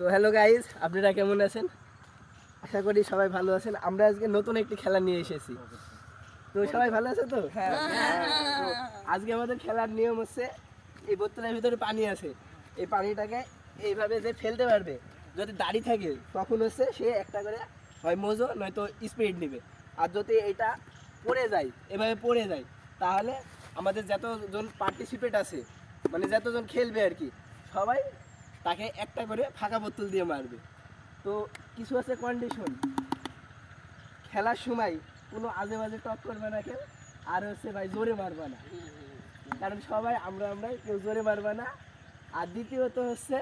তো hello guys আপনারা কেমন আছেন? আশা করি সবাই ভালো আছেন। আমরা আজকে নতুন একটি খেলা নিয়ে এসেছি। তো সবাই ভালো আছে তো? হ্যাঁ। আজকে আমাদের খেলার নিয়ম হচ্ছে এই বোতলের ভিতরে পানি আছে। এই পানিটাকে এইভাবে যে ফেলতে পারবে যদি দাড়ি থাকে তখন হচ্ছে সে একটা করে হয় মোজো নয়তো স্পিড নেবে। আর যদি এটা পড়ে যায় এভাবে পড়ে যায় তাহলে আমাদের যতজন পার্টিসিপেট আছে মানে যতজন খেলবে আর কি সবাই তাকে একটা করে ফাঁকা বোতল দিয়ে মারবে। তো কিছু আছে কন্ডিশন খেলার সময় কোনো আজে বাজে টক করবে না কেউ আর হচ্ছে ভাই জোরে মারবে না। কারণ সবাই আমরা আমরাই কেউ জোরে মারবে না। আর দ্বিতীয়ত হচ্ছে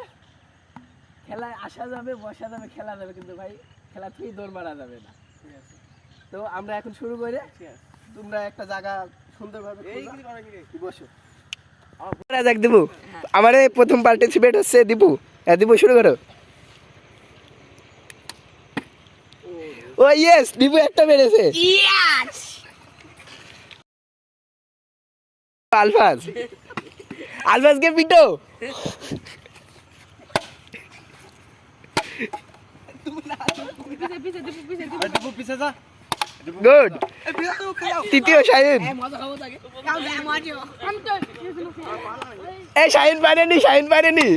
খেলায় আসা যাবে বসা যাবে খেলা যাবে কিন্তু ভাই খেলা থেকেই দৌড় মারা যাবে না। তো আমরা এখন শুরু করে তোমরা একটা জায়গা সুন্দরভাবে। বসো। যাক দিবু। আমার প্রথম পার্টিসিপেট হচ্ছে দিবু। হ্যাঁ দিবু শুরু করো। ও ইয়েস দিবু একটা মেরেছে। আলফাজ। আলফাজকে পিটো। গুড তৃতীয় শাহিন। এই শাহিন পারেনি শাহিন পারেনি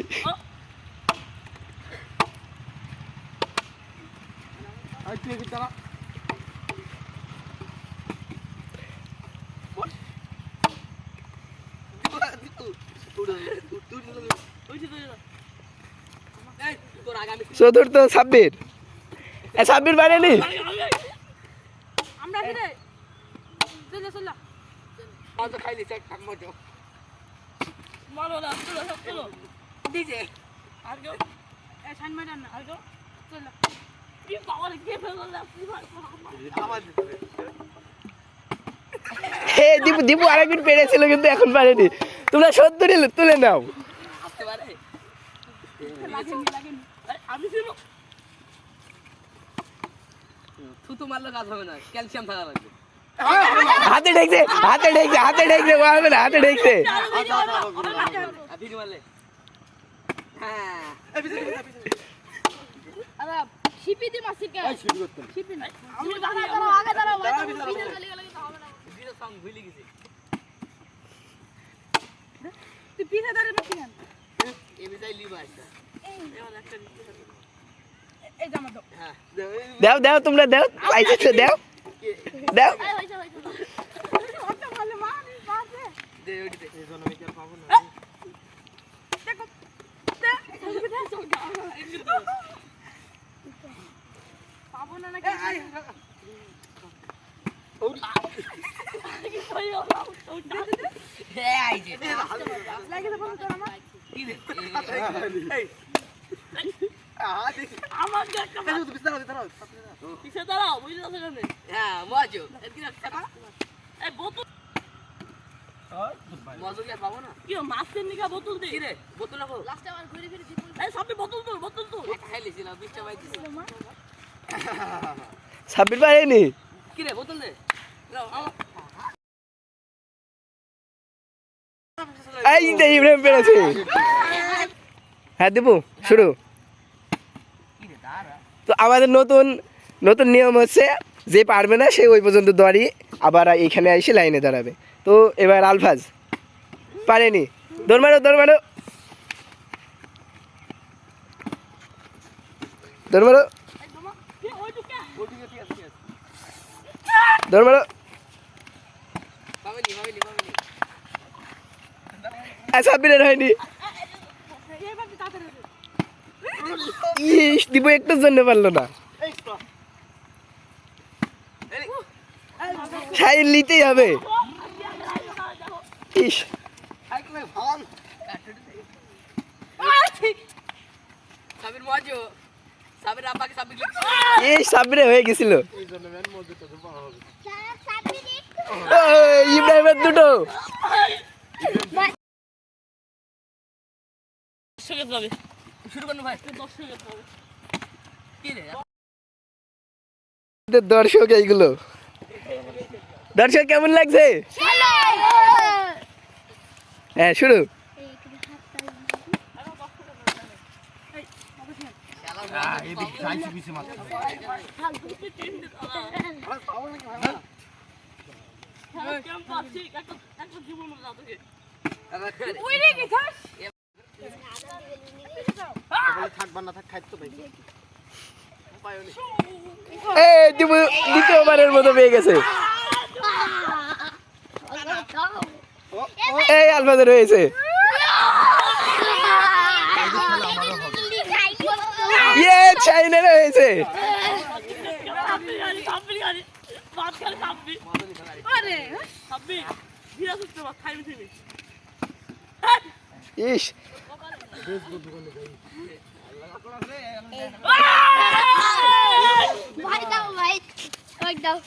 চতুর্থ সাব্বির। সাব্বির পারেনি আমরা ফিরে চলে চলে। মারো না চলো সব চলো ডিজে আর গো এ শান মারান না। আর গো চলো। কি পাওয়ার কে ফেলল না হে দীপু দীপু আরেকদিন পেরেছিল কিন্তু এখন পারেনি। তোমরা সত্তর তুলে নাও। আমি ছিল। মারলে কাজ হবে না ক্যালসিয়াম থাকা লাগবে হাতে ঠেকছে হাতে ঠেকছে হাতে ঠেকছে ও হবে না হাতে ঠেকছে আর ভিড় মারলে হ্যাঁ আরে শিপি দি মাসি কে শিপি না আমি দাঁড়া দাঁড়া আগে দাঁড়া আগে দাঁড়া গলি গলি হবে না ভিড়ের সঙ্গ ভুলে গেছি তুই পিছে দাঁড়া না কেন এমনি তাই লিবা একটা এই জামা দাও হ্যাঁ দাও দাও তোমরা দাও পাইছে তো দাও দাও এই হইছে হইছে ওটা ভালো মা আমি পাশে দে ওইটাতে দেখো পাবো না নাকি হ্যাঁ আইছে লাগে হ্যাঁ মজো এর কি রাখছে? এই বোতল মজো কি আর পাবো না? কি মাছের নিকা বোতল দে। সাব্বির কি রে বোতল এই ইব্রাহিম পেরেছে। হ্যাঁ দেবো শুরু। আমাদের নতুন নতুন নিয়ম হচ্ছে যে পারবে না, সে ওই পর্যন্ত দাঁড়িয়ে আবার এইখানে এসে লাইনে দাঁড়াবে। তো এবার আলফাজ, পারেনি। দৌড় মারো দৌড় মারো। দৌড় মারো। দৌড় মারো। সাব্বিরের হয়নি। ইস, দিব একটু জন্য পারল না। সাইন নিতেই হবে। ইস। সাবির সাবির সাবির এই সাব্বিরে হয়ে গেছিল। ইব্রাহিমের দুটো। যাবে। শুরু করুন ভাই। দর্শক এইগুলো। দর্শক কেমন লাগছে? হ্যাঁ শুরু। কেমন এই দ্বিতীয়বারের মতো পেয়ে গেছে। এই আলফাজের হয়েছে। ইয়ে চাইনের হয়েছে। ইস। ভাই দাও ভাই ভাই দাও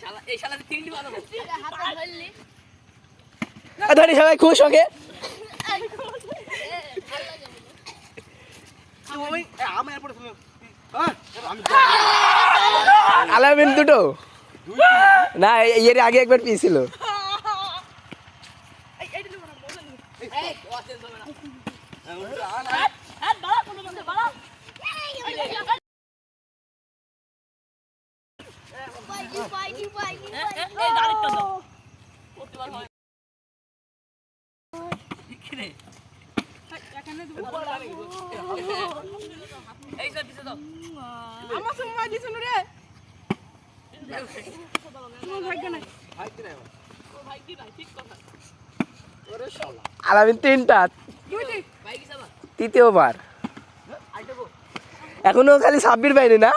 শালা এই শালা তিনটি ভালো করছে। হাতে ধরলি ধরি সবাই খুশ ওকে আলামিন দুটো না এর আগে একবার পিয়েছিল হ্যাঁ বাড়া কোনো মধ্যে বাড়া পাইনি পাইনি পাইনি এই গাড়িটা দাও প্রতিবার হয় কিরে? এই সব দিছে দাও। আমার সময় দিছ রে তিনটা। তৃতীয়বার এখনও খালি ছাব্বির বাইরে না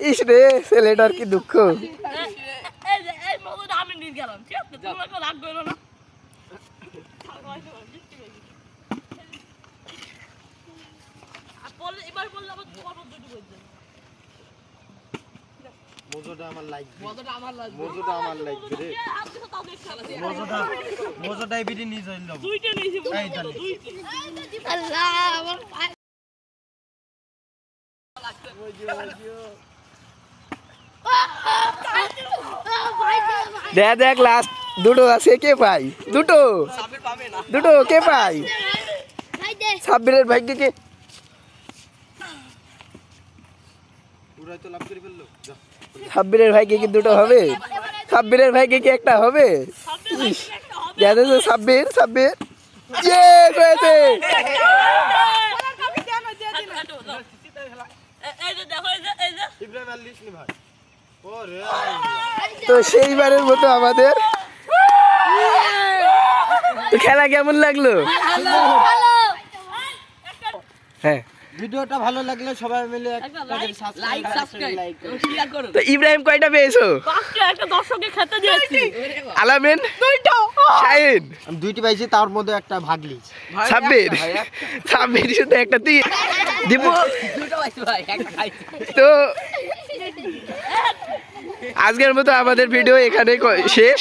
ইস রে ছেলেটার কি দুঃখ মজুটা আমার লাগবে মজাটা আমার লাগবে। মজুটা আমার লাগবে রে। মজুটা মজুটা এবিডি নিয়ে যাইল দুইটা নিয়েছি। দুইটা আল্লাহ আমার দেখ দেখ লাস্ট দুটো আছে কে পাই দুটো সাবির পাবে না। দুটো কে পাই ভাই দে ছাব্বিরের ভাগ্যে কে পুরাই তো লাভ করে ফেলল যা। ছাব্বিরের ভাইকে কি দুটো হবে ছাব্বিরের ভাইকে কি একটা হবে দেখা যাচ্ছে ছাব্বির ছাব্বির ইয়ে হয়েছে এই যে দেখো এই যে এই যে ইব্রাহিম আর লিস নি ভাই ও রে তো সেইবারের মতো আমাদের। খেলা কেমন লাগল? হ্যাঁ। ভিডিওটা ভালো লাগলে সবাই মিলে লাইক সাবস্ক্রাইব শেয়ার করুন তো ইব্রাহিম কয়টা পেয়েছ? পাঁচটা একটা দর্শককে খেতে দিয়েছি। আলামিন? শাহিন? আমি দুইটি পাইছি তার মধ্যে একটা ভাগ লিয়েছি ছাব্বির ছাব্বির শুধু একটা। তুই দিব? দুটো পাইছি ভাই একটা খাইছি তো আজকের মতো আমাদের ভিডিও এখানে শেষ।